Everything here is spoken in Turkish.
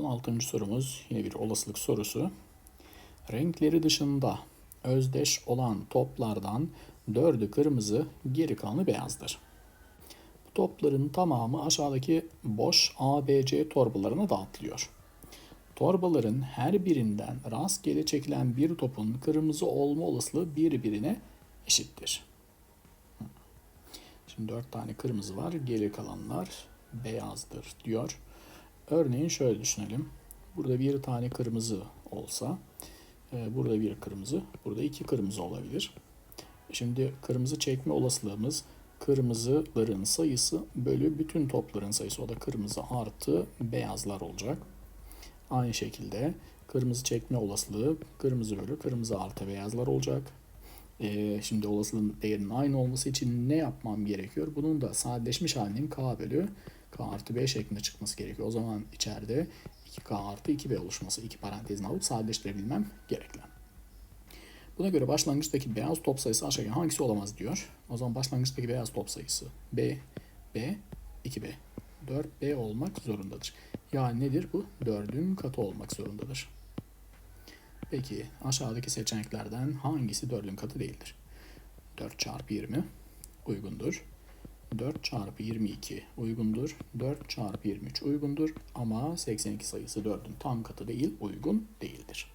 16. sorumuz yine bir olasılık sorusu. Renkleri dışında özdeş olan toplardan dördü kırmızı, geri kalanı beyazdır. Bu topların tamamı aşağıdaki boş ABC torbalarına dağıtılıyor. Torbaların her birinden rastgele çekilen bir topun kırmızı olma olasılığı birbirine eşittir. Şimdi dört tane kırmızı var. Geri kalanlar beyazdır diyor. Örneğin şöyle düşünelim. Burada bir tane kırmızı olsa, e, burada bir kırmızı, burada iki kırmızı olabilir. Şimdi kırmızı çekme olasılığımız kırmızıların sayısı bölü bütün topların sayısı. O da kırmızı artı beyazlar olacak. Aynı şekilde kırmızı çekme olasılığı kırmızı bölü kırmızı artı beyazlar olacak. Ee, şimdi olasılığın değerinin aynı olması için ne yapmam gerekiyor? Bunun da sadeleşmiş halinin k bölü k artı b şeklinde çıkması gerekiyor. O zaman içeride 2k artı 2b oluşması iki parantezini alıp sadeleştirebilmem gerekli. Buna göre başlangıçtaki beyaz top sayısı aşağıya hangisi olamaz diyor. O zaman başlangıçtaki beyaz top sayısı b, b, 2b. 4b olmak zorundadır. Yani nedir bu? 4'ün katı olmak zorundadır. Peki aşağıdaki seçeneklerden hangisi 4'ün katı değildir? 4 çarpı 20 uygundur. 4 çarpı 22 uygundur. 4 çarpı 23 uygundur. Ama 82 sayısı 4'ün tam katı değil, uygun değildir.